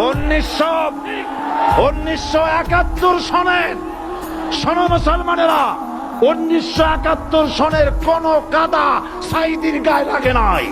উনিশশো উনিশশো একাত্তর সনের সন উনিশশো একাত্তর সনের কোন কাদা সাইদির গায়ে লাগে নাই।